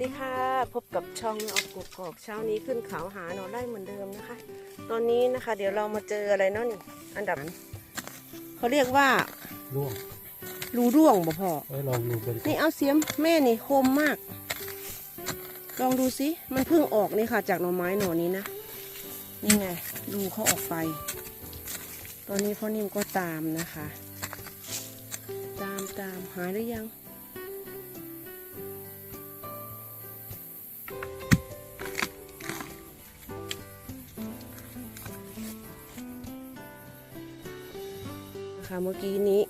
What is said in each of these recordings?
ดีค่ะพบกับช่องออกกกอกเช้านี้ขึ้นเขาหาหน่อไร่เหมือนเดิมนะคะ ตอนนี้นะคะ เดี๋ยวเรามาเจออะไรเนาะนี่อันดับเขาเรียกว่าร่วงรูร่วงบ่พอไว้ลองดูกันนี่เอาเสียมแม่นี่คมมาก ลองดูสิมันเพิ่งออกนี่ค่ะ จากหน่อไม้หน่อนี้นะนี่ไงดูเขาออกไป ตอนนี้พ่อนิ่มก็ตามนะคะ ตามตามหายหรือยัง ค่ะเมื่อกี้นี้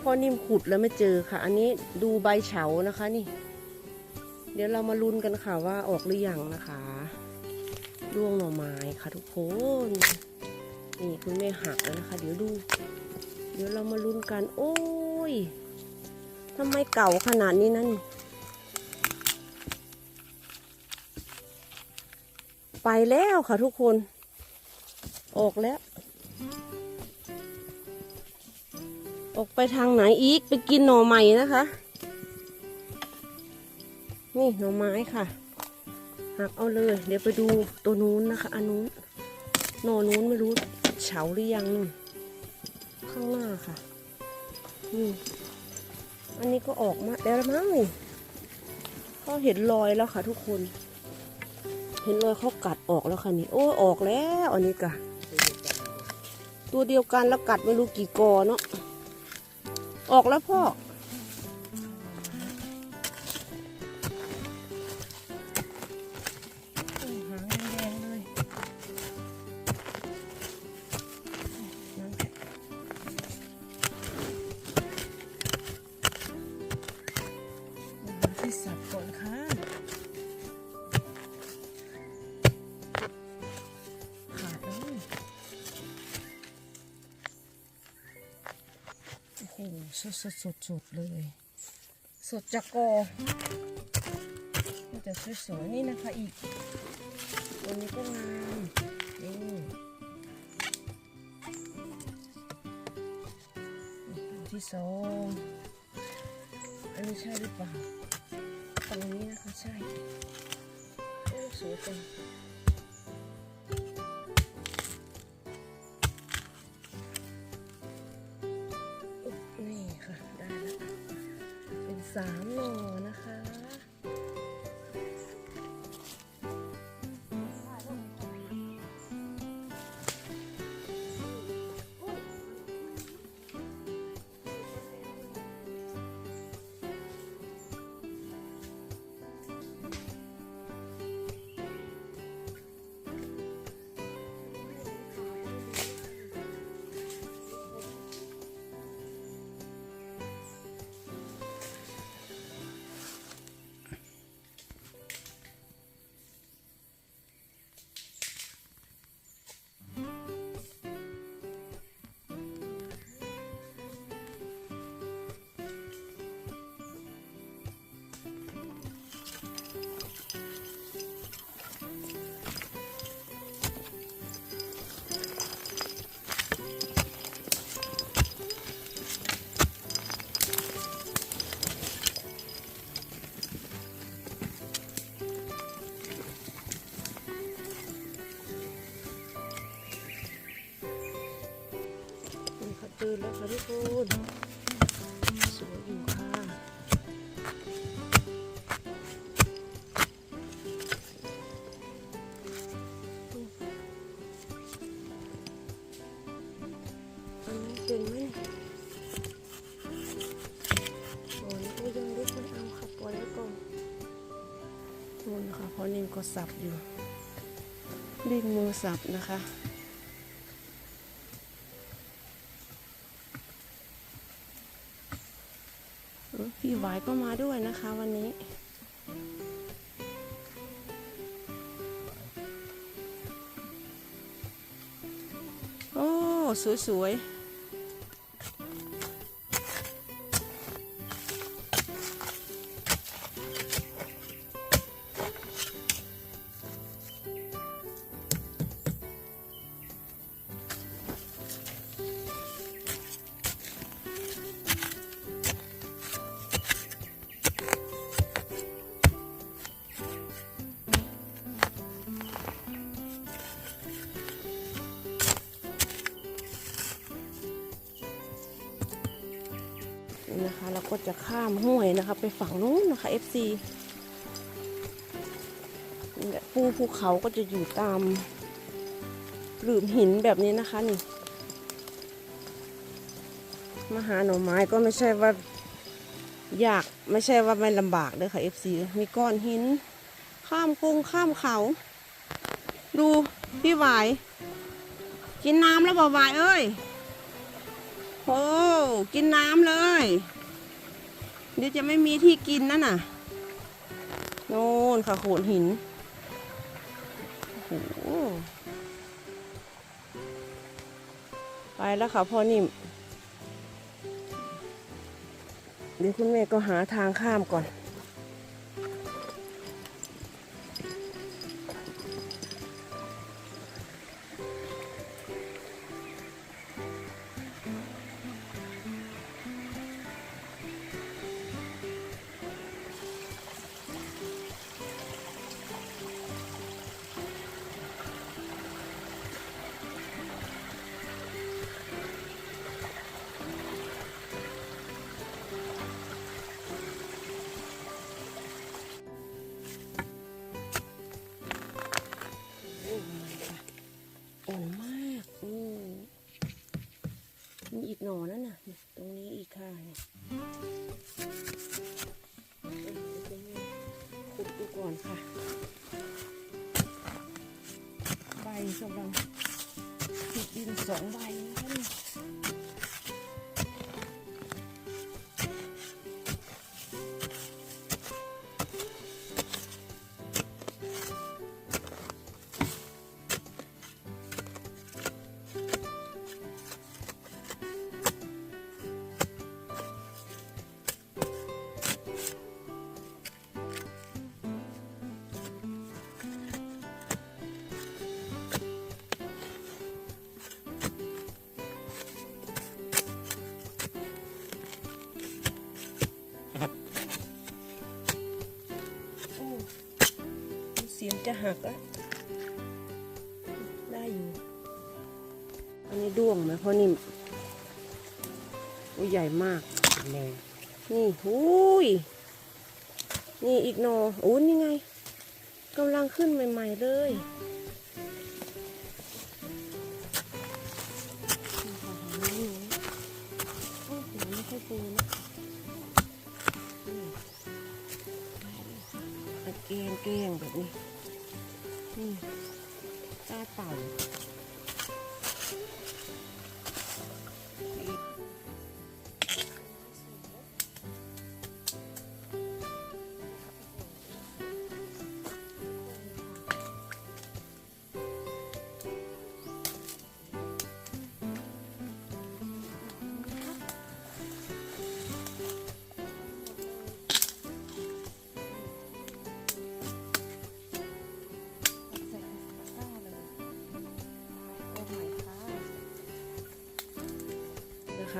พ่อนิ่มขุดแล้วไม่เจอค่ะ อันนี้ดูใบเฉานะคะนี่ เดี๋ยวเรามาลุ้นกันค่ะว่าออกหรือยังนะคะร่วงหน่อไม้ค่ะทุกคนนี่คุณแม่หักแล้วนะคะ เดี๋ยวดู เดี๋ยวเรามาลุ้นกัน โอ้ยทำไมเก่าขนาดนี้นั่นไปแล้วค่ะทุกคน ออกแล้ว ออกไปทางไหนอีก ไปกินหน่อใหม่นะคะ นี่หน่อไม้ค่ะ หักเอาเลย เดี๋ยวไปดูตัวนู้นนะคะ อันนู้น หน่อนู้นไม่รู้เฉาหรือยัง ข้างหน้าค่ะนี่อันนี้ก็ออกมาแล้วมั้งนี่ก็เห็นรอยแล้วค่ะ ทุกคน เห็นรอยเขากัดออกแล้วค่ะนี่ โอ้ออกแล้ว อันนี้กะตัวเดียวกันแล้วกัดไม่รู้กี่กอเนาะ ออกแล้วพ่อ หสดสดสดสดๆเลย สดจากกอมันจะสวยๆนี่นะคะอีก ตัวนี้ก็งามนี่อันที่สองอันนี้ใช่หรือเปล่าตรงนี้นะคะใช่สวยจัง เป็น ทุกคนสวยอยู่ค่ะอันนี้เป็นไหมโอ้ยก็ยังได้คนเอาค่ะปล่อยไว้ก่อนนู่นนะคะเพราะนิ่มก็สับอยู่ดิ้นมือสับนะคะ พี่หวายก็มาด้วยนะคะวันนี้ โอ้ สวยสวย จะข้ามห้วยนะคะ ไปฝั่งนู้นนะคะ FC นี่แหละภูภูเขาก็จะอยู่ตามหลืมหินแบบนี้นะคะนี่มาหาหน่อไม้ก็ไม่ใช่ว่ายากไม่ใช่ว่าไม่ลำบากเด้อค่ะ FC มีก้อนหิน ข้ามกงข้ามเขา ดูพี่หวาย กินน้ำแล้วบ่หวายเอ้ยโอ้กินน้ำเลย เดี๋ยวจะไม่มีที่กินนั่นน่ะ โน่นค่ะโขดหิน โอ้โห ไปแล้วค่ะพ่อนิ่ม เดี๋ยวคุณแม่ก็หาทางข้ามก่อน องใบนะค หักแล้วได้อยู่ อันนี้ด้วงไหมพ่อนิ่มอุ้ยใหญ่มากเลยนี่อุยนี่อีกหนอโอ้นี่ไงกำลังขึ้นใหม่ ๆ เลยนี่ค่ะหาหนูโอ้โหไม่ค่อยฟูนะเกียงเกียงแบบนี้ นี่ตาเต่า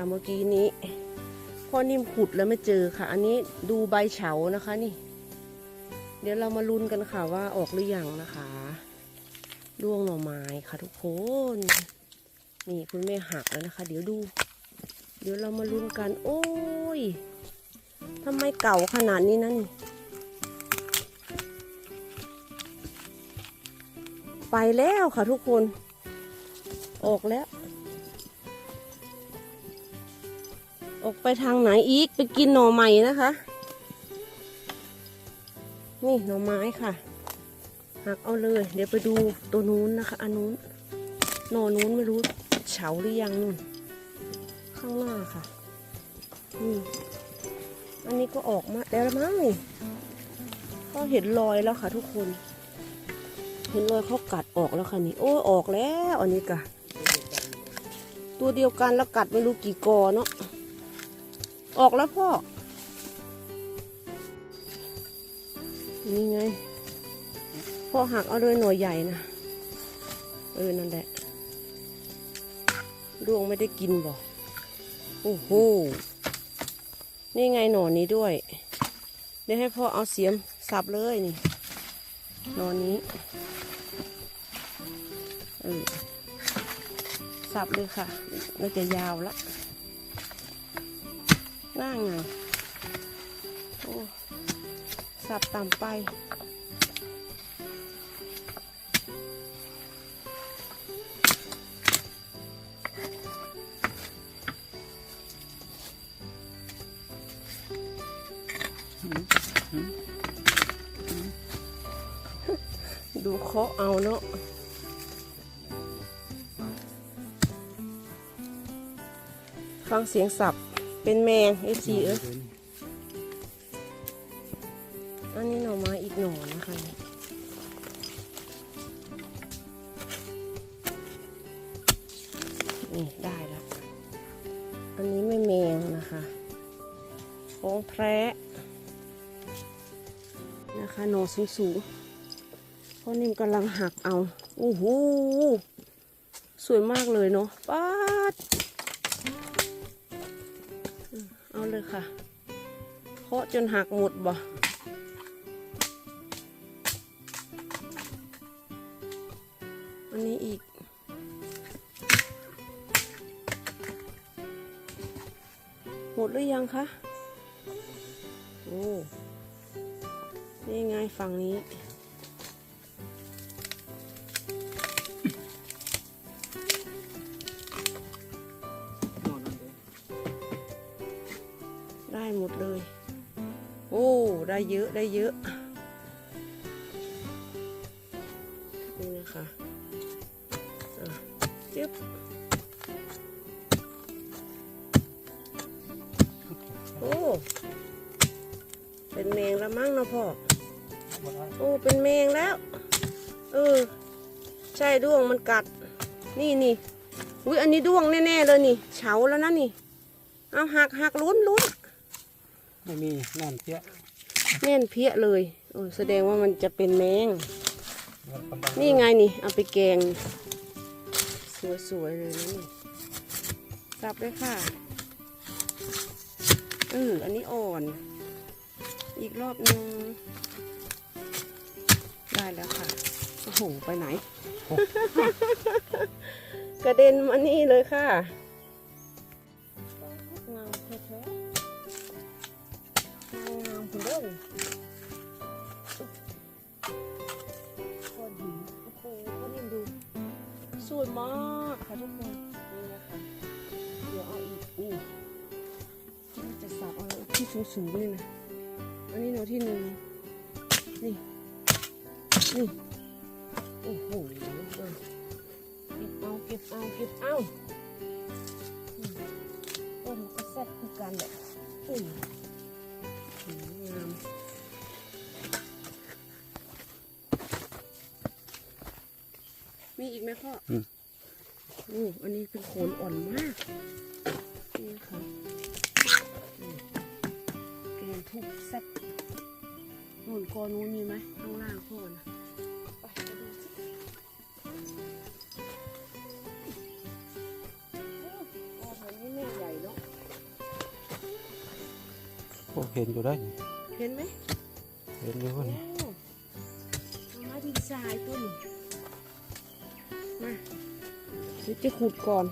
เมื่อกี้นี้พ่อนิ่มขุดแล้วไม่เจอค่ะ อันนี้ดูใบเฉานะคะนี่ เดี๋ยวเรามาลุ้นกันค่ะว่าออกหรือยังนะคะร่วงหน่อไม้ค่ะทุกคน นี่คุณแม่หักแล้วนะคะ เดี๋ยวดู เดี๋ยวเรามาลุ้นกัน โอ้ยทำไมเก่าขนาดนี้นะนี่ไปแล้วค่ะทุกคน ออกแล้ว ออกไปทางไหนอีกไปกินหน่อใหม่นะคะ นี่หน่อไม้ค่ะหักเอาเลย เดี๋ยวไปดูตัวนู้นนะคะอันนู้นหน่อนู้นไม่รู้เฉาหรือยังนู่นข้างหน้าค่ะนี่อันนี้ก็ออกมาแล้วมั้งนี่ก็เห็นรอยแล้วค่ะ ทุกคน เห็นรอยเขากัดออกแล้วค่ะนี่โอ้ออกแล้วอันนี้กะตัวเดียวกันแล้วกัดไม่รู้กี่กอเนาะ ออกแล้วพ่อ นี่ไง พ่อหักเอาเลยหน่วยใหญ่นะ เออ นั่นแหละดวงไม่ได้กินบอก โอ้โห นี่ไงหนอนนี้ด้วย เดี๋ยวให้พ่อเอาเสียมสับเลยนี่ หนอนนี้ เออสับเลยค่ะมันจะยาวละ น่าไงโอ้สับต่ำไป ดูเคาะเอาเนาะฟังเสียงสับ เป็นแมงเอจีเอ้ยอันนี้หน่อไม้อีกหน่อนะคะนี่ได้แล้ว อันนี้ไม่แมงนะคะของแพรนะคะหน่อสูงๆเพราะนิ่มกำลังหักเอา โอ้โห สวยมากเลยเนาะป๊าด ค่ะเคาะจนหักหมดบ่อันนี้อีก หมดหรือยังคะโอ้นี่ไงฝั่งนี้ โอ้ ได้เยอะได้เยอะ นี่นะคะอะจึ๊บโอ้ เป็นแมงแล้วมั้งเนาะพ่อ โอ้ เป็นแมงแล้ว เออ ใช่ด้วงมันกัด นี่นี่อุ้ยอันนี้ด้วงแน่ๆเลยนี่ เฉาแล้วนะนี่ เอาหักหักลุ้นลุ้น ไม่มีแน่นเปี้ยแน่นเพี้ยเลยโอ้แสดงว่ามันจะเป็นแมงมันกำลังนี่ไงนี่ เอาไปแกง สวยๆเลยนะนี่สับเลยค่ะเอออันนี้อ่อน อีกรอบนึง ได้แล้วค่ะ โอ้โห ไปไหน กระเด็นมานี่เลยค่ะ เด้อก้อนหินโอ้โหก้อนหินดูสวยมากค่ะทุกคนนี่นะคะเดี๋ยวเอาอีกนี่น่าจะสับเอาที่สูงๆด้วยนะอันนี้เนาที่หนึ่งนี่นี่โอ้โหเออเก็บเอาเก็บเอาเก็บเอาอืมต้นก็แซ่บคือกันแหละอุ้ย งามมีอีกไหมพ่ออโอ้อันนี้เป็นโคนอ่อนมาก นี่ค่ะอืมแกงทุกแซ่บนู่นกอนู้นมีไหมข้างล่างพ่อนะ โอ้เห็นอยู่ได้เห็นไหมเห็นอยู่โอ้นี่เอาไม้ดินทรายตัวนี้มาเดี๋ยวจะขุดก่อน